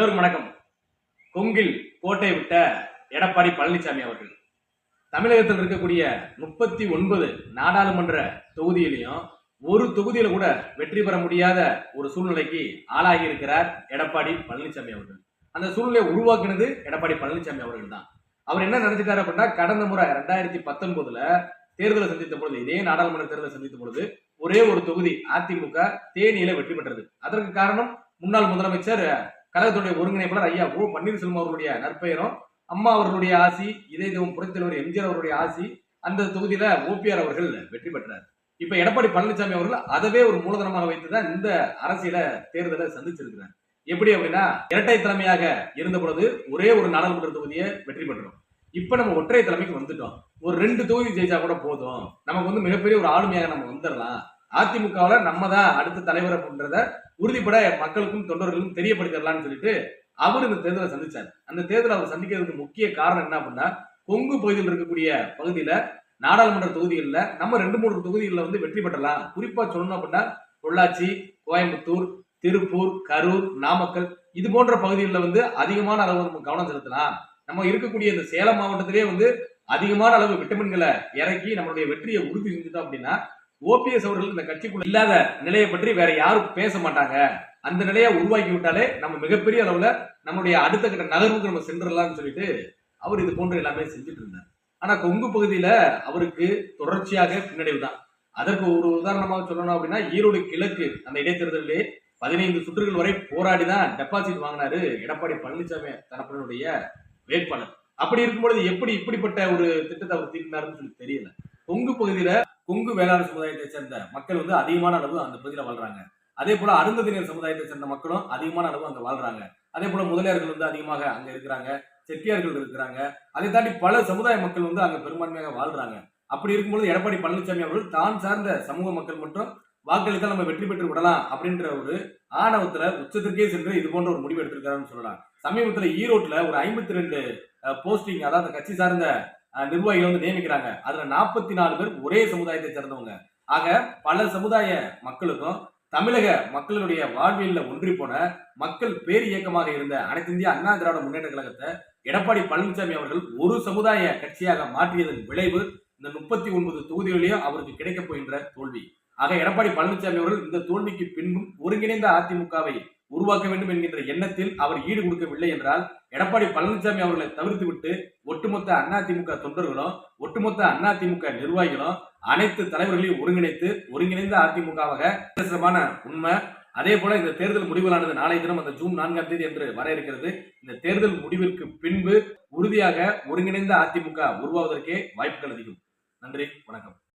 எல்லோரும் வணக்கம் கொங்கில் கோட்டை விட்ட எடப்பாடி பழனிசாமி அவர்கள். தமிழகத்தில் இருக்கக்கூடிய முப்பத்தி ஒன்பது நாடாளுமன்ற தொகுதியிலையும் ஒரு தொகுதியில கூட வெற்றி பெற முடியாத ஒரு சூழ்நிலைக்கு ஆளாகி இருக்கிறார் எடப்பாடி பழனிசாமி அவர்கள். அந்த சூழ்நிலையை உருவாக்குனது எடப்பாடி பழனிசாமி அவர்கள் தான். அவர் என்ன நினைச்சிட்டாரு அப்படின்னா கடந்த முறை ரெண்டாயிரத்தி பத்தொன்பதுல தேர்தலை சந்தித்த பொழுது இதே நாடாளுமன்ற தேர்தலை சந்தித்த பொழுது ஒரே ஒரு தொகுதி அதிமுக தேனியில வெற்றி பெற்றது. அதற்கு காரணம் முன்னாள் முதலமைச்சர் கழகத்துடைய ஒருங்கிணைப்பாளர் ஐயா ஓ பன்னீர்செல்வம் அவர்களுடைய நற்பெயரும் அம்மா அவர்களுடைய ஆசி இதே தெய்வம் புரட்சித்தலைவர் எம்ஜிஆர் அவருடைய ஆசி அந்த தொகுதியில ஓபிஆர் அவர்கள் வெற்றி பெற்றார். இப்ப எடப்பாடி பழனிசாமி அவர்கள் அதவே ஒரு மூலதனமாக வைத்துதான் இந்த அரசியல தேர்தலை சந்திச்சிருக்கிறார். எப்படி அப்படின்னா இரட்டை தலைமையாக இருந்த பொழுது ஒரே ஒரு நாடாளுமன்ற தொகுதியை வெற்றி பெற்றோம். இப்ப நம்ம ஒற்றை தலைமைக்கு வந்துட்டோம். ஒரு ரெண்டு தொகுதி ஜெயிச்சா கூட போதும். நமக்கு வந்து மிகப்பெரிய ஒரு ஆளுமையாக நம்ம வந்துடலாம் அதிமுகவில் நம்ம தான் அடுத்த தலைவர் அப்படின்றத உறுதிப்பட மக்களுக்கும் தொண்டர்களுக்கும் தெரியப்படுத்திடலாம்னு சொல்லிட்டு அவர் இந்த தேர்தலை சந்திச்சார். அந்த தேர்தலை அவர் சந்திக்கிறதுக்கு முக்கிய காரணம் என்ன அப்படின்னா கொங்கு பகுதியில் இருக்கக்கூடிய பகுதியில நாடாளுமன்ற தொகுதிகளில் நம்ம ரெண்டு மூணு தொகுதிகளில் வந்து வெற்றி பெற்றலாம். குறிப்பா சொல்லணும் அப்படின்னா பொள்ளாச்சி கோயம்புத்தூர் திருப்பூர் கரூர் நாமக்கல் இது போன்ற பகுதிகளில் வந்து அதிகமான அளவு நம்ம கவனம் செலுத்தலாம். நம்ம இருக்கக்கூடிய இந்த சேலம் மாவட்டத்திலே வந்து அதிகமான அளவு விட்டமின்களை இறக்கி நம்மளுடைய வெற்றியை உறுதி செஞ்சுட்டோம் அப்படின்னா ஓபிஎஸ் அவர்கள் இந்த கட்சிக்குள்ள இல்லாத நிலையை பற்றி வேற யாரும் பேச மாட்டாங்க. அந்த நிலையை உருவாக்கி விட்டாலே நம்ம மிகப்பெரிய அளவுல நம்மளுடைய அடுத்த கட்ட நகர்வுக்கு நம்ம சென்றலாம்னு சொல்லிட்டு அவர் இது போன்ற எல்லாமே செஞ்சுட்டு இருந்தார். ஆனா கொங்கு பகுதியில அவருக்கு தொடர்ச்சியாக பின்னடைவு தான். அதற்கு ஒரு உதாரணமாக சொல்லணும் அப்படின்னா ஈரோடு கிழக்கு அந்த இடைத்தேர்தலிலே பதினைந்து சுற்றுகள் வரை போராடி தான் டெபாசிட் வாங்கினாரு எடப்பாடி பழனிசாமி தரப்பினுடைய வேட்பாளர். அப்படி இருக்கும்பொழுது எப்படி இப்படிப்பட்ட ஒரு திட்டத்தை அவர் தீட்டினாருன்னு சொல்லி தெரியல. கொங்கு பகுதியில கொங்கு வேளாண் சமுதாயத்தை சேர்ந்த மக்கள் வந்து அதிகமான அளவு அந்த பகுதியில வாழ்றாங்க. அதே போல அருந்ததினர் சமுதாயத்தை சேர்ந்த மக்களும் அதிகமான அளவு அங்க வாழ்றாங்க. அதே போல முதலியார்கள் வந்து அதிகமாக அங்க இருக்கிறாங்க செட்டியார்கள் இருக்கிறாங்க. அதை தாண்டி பல சமுதாய மக்கள் வந்து அங்க பெரும்பான்மையாக வாழ்றாங்க. அப்படி இருக்கும்போது எடப்பாடி பழனிசாமி அவர்கள் தான் சார்ந்த சமூக மக்கள் மட்டும் வாக்களித்தால் நம்ம வெற்றி பெற்று விடலாம் அப்படின்ற ஒரு ஆணவத்துல உச்சத்திற்கே சென்று இது போன்ற ஒரு முடிவு எடுத்திருக்காருன்னு சொல்லலாம். சமீபத்துல ஈரோட்ல ஒரு ஐம்பத்தி ரெண்டு போஸ்டிங் அதாவது அந்த கட்சி சார்ந்த நிர்வாகிகள் வந்து நியமிக்கிறாங்க. அதுல நாற்பத்தி நாலு பேர் ஒரே சமுதாயத்தை சேர்ந்தவங்க. ஆக பல சமுதாய மக்களுக்கும் தமிழக மக்களுடைய வாழ்வியல்ல ஒன்றி போன மக்கள் பேர் இயக்கமாக இருந்த அனைத்து இந்திய அண்ணா திராவிட முன்னேற்ற கழகத்தை எடப்பாடி பழனிசாமி அவர்கள் ஒரு சமுதாய கட்சியாக மாற்றியதன் விளைவு இந்த முப்பத்தி ஒன்பது தொகுதிகளிலேயும் அவருக்கு கிடைக்கப் போகின்ற தோல்வி. ஆக எடப்பாடி பழனிசாமி அவர்கள் இந்த தோல்விக்கு பின்பும் ஒருங்கிணைந்த அதிமுகவை உருவாக்க வேண்டும் என்கின்ற எண்ணத்தில் அவர் ஈடு கொடுக்கவில்லை என்றால் எடப்பாடி பழனிசாமி அவர்களை தவிர்த்து விட்டு ஒட்டுமொத்த அதிமுக தொண்டர்களும் ஒட்டுமொத்த அதிமுக நிர்வாகிகளும் அனைத்து தலைவர்களையும் ஒருங்கிணைத்து ஒருங்கிணைந்த அதிமுகவாக நிதர்சனமான உண்மை. அதே போல இந்த தேர்தல் முடிவுகளானது நாளை தினம் அந்த ஜூன் நான்காம் தேதி என்று வர இருக்கிறது. இந்த தேர்தல் முடிவிற்கு பின்பு உறுதியாக ஒருங்கிணைந்த அதிமுக உருவாவதற்கே வாய்ப்புகள் அதிகம். நன்றி வணக்கம்.